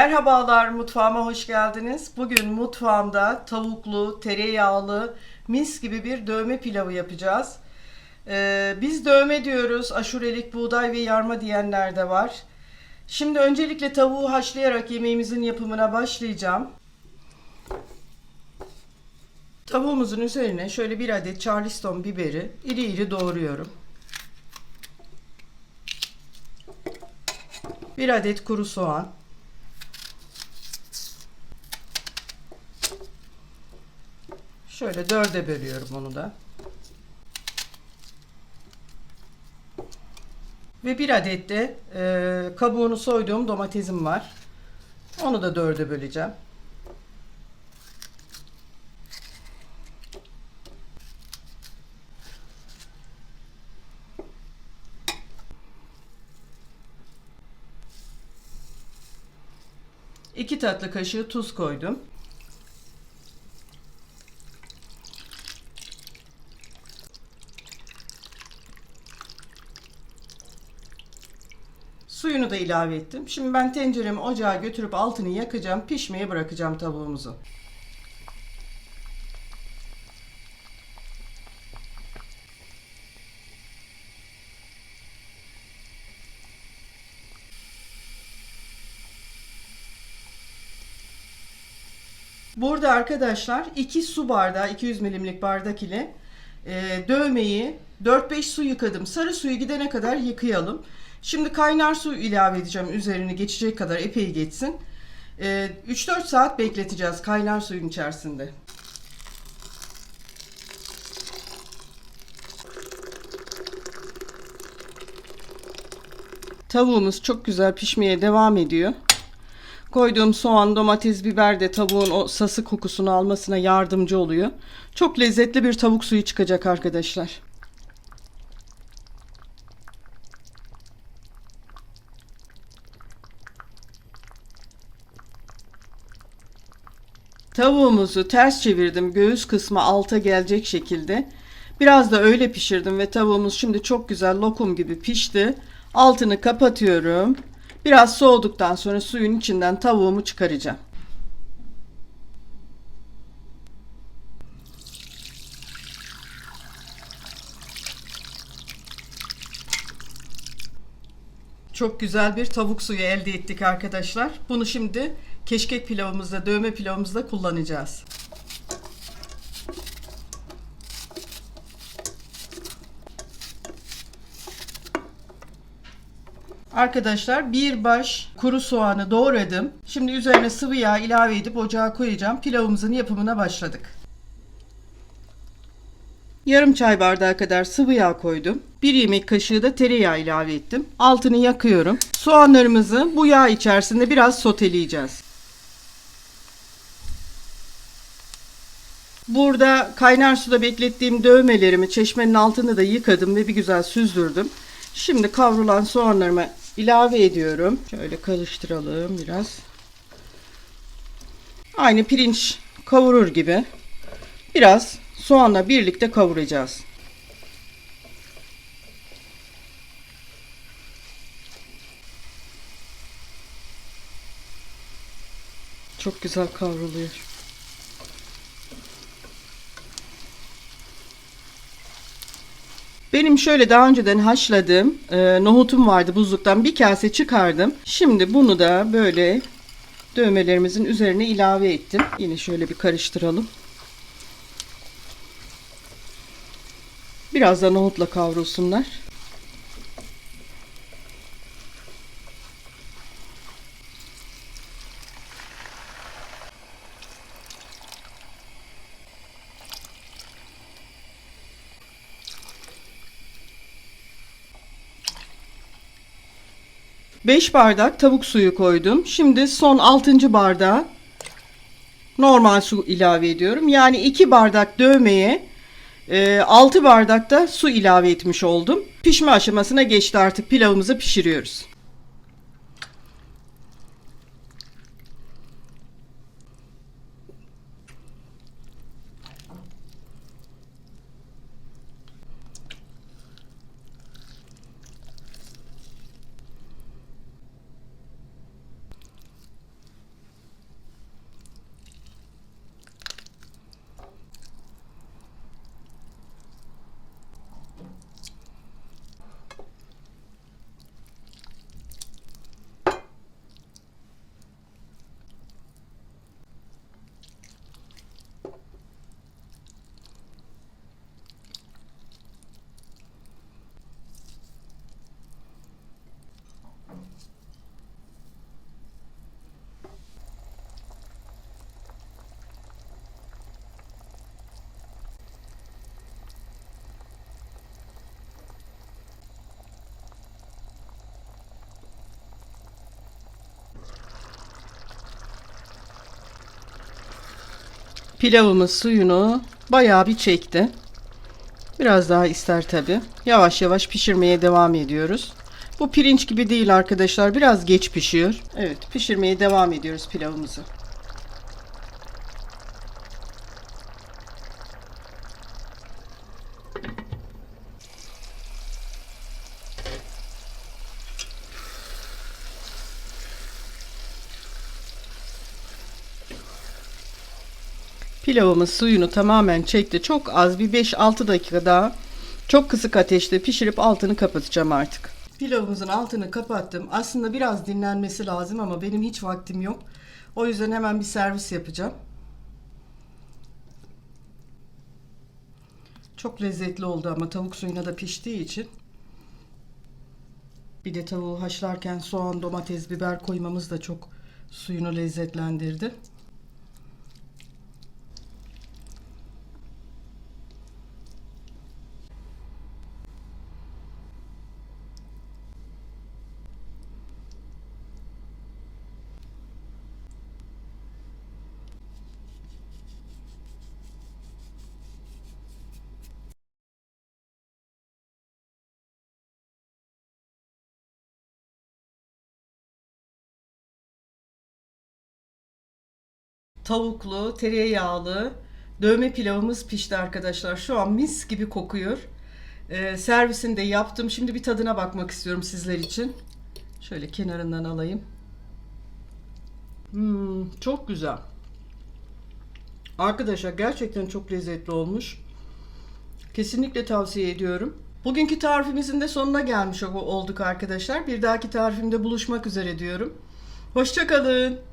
Merhabalar mutfağıma hoş geldiniz. Bugün mutfağımda tavuklu, tereyağlı, mis gibi bir dövme pilavı yapacağız. Ee, biz dövme diyoruz, aşurelik, buğday ve yarma diyenler de var. Şimdi öncelikle tavuğu haşlayarak yemeğimizin yapımına başlayacağım. Tavuğumuzun üzerine şöyle bir adet charleston biberi iri iri doğruyorum. Bir adet kuru soğan. Şöyle dörde bölüyorum onu da. Ve bir adet de e, kabuğunu soyduğum domatesim var. Onu da dörde böleceğim. İki tatlı kaşığı tuz koydum. Suyunu da ilave ettim. Şimdi ben tenceremi ocağa götürüp altını yakacağım. Pişmeye bırakacağım tavuğumuzu. Burada arkadaşlar 2 su bardağı 200 milimlik bardak ile e, dövmeyi 4-5 su yıkadım. Sarı suyu gidene kadar yıkayalım. Şimdi kaynar su ilave edeceğim üzerine geçecek kadar epey geçsin. E, 3-4 saat bekleteceğiz kaynar suyun içerisinde. Tavuğumuz çok güzel pişmeye devam ediyor. Koyduğum soğan, domates, biber de tavuğun o sası kokusunu almasına yardımcı oluyor. Çok lezzetli bir tavuk suyu çıkacak arkadaşlar. Tavuğumuzu ters çevirdim. Göğüs kısmı alta gelecek şekilde. Biraz da öyle pişirdim ve tavuğumuz şimdi çok güzel lokum gibi pişti. Altını kapatıyorum. Biraz soğuduktan sonra suyun içinden tavuğumu çıkaracağım. Çok güzel bir tavuk suyu elde ettik arkadaşlar. Bunu şimdi keşkek pilavımızda, dövme pilavımızda kullanacağız. Arkadaşlar bir baş kuru soğanı doğradım. Şimdi üzerine sıvı yağ ilave edip ocağa koyacağım. Pilavımızın yapımına başladık. Yarım çay bardağı kadar sıvı yağ koydum. Bir yemek kaşığı da tereyağı ilave ettim. Altını yakıyorum. Soğanlarımızı bu yağ içerisinde biraz soteleyeceğiz. Burada kaynar suda beklettiğim dövmelerimi çeşmenin altını da yıkadım ve bir güzel süzdürdüm. Şimdi kavrulan soğanlarımı ilave ediyorum. Şöyle karıştıralım biraz. Aynı pirinç kavurur gibi. Biraz soğanla birlikte kavuracağız. Çok güzel kavruluyor. Benim şöyle daha önceden haşladığım e, nohutum vardı buzluktan bir kase çıkardım. Şimdi bunu da böyle dövmelerimizin üzerine ilave ettim. Yine şöyle bir karıştıralım. Biraz da nohutla kavrulsunlar. Beş bardak tavuk suyu koydum. Şimdi son 6. bardağa normal su ilave ediyorum. Yani 2 bardak dövmeye 6 bardak da su ilave etmiş oldum. Pişme aşamasına geçti artık pilavımızı pişiriyoruz. Pilavımız suyunu bayağı bir çekti. Biraz daha ister tabi. Yavaş yavaş pişirmeye devam ediyoruz. Bu pirinç gibi değil arkadaşlar. Biraz geç pişiyor. Evet pişirmeye devam ediyoruz pilavımızı. Pilavımız suyunu tamamen çekti. Çok az bir 5-6 dakika daha çok kısık ateşte pişirip altını kapatacağım artık. Pilavımızın altını kapattım. Aslında biraz dinlenmesi lazım ama benim hiç vaktim yok. O yüzden hemen bir servis yapacağım. Çok lezzetli oldu ama tavuk suyuna da piştiği için. Bir de tavuğu haşlarken soğan, domates, biber koymamız da çok suyunu lezzetlendirdi. Tavuklu, tereyağlı dövme pilavımız pişti arkadaşlar. Şu an mis gibi kokuyor. Ee, servisini de yaptım. Şimdi bir tadına bakmak istiyorum sizler için. Şöyle kenarından alayım. Hmm, çok güzel. Arkadaşlar gerçekten çok lezzetli olmuş. Kesinlikle tavsiye ediyorum. Bugünkü tarifimizin de sonuna gelmiş olduk arkadaşlar. Bir dahaki tarifimde buluşmak üzere diyorum. Hoşçakalın.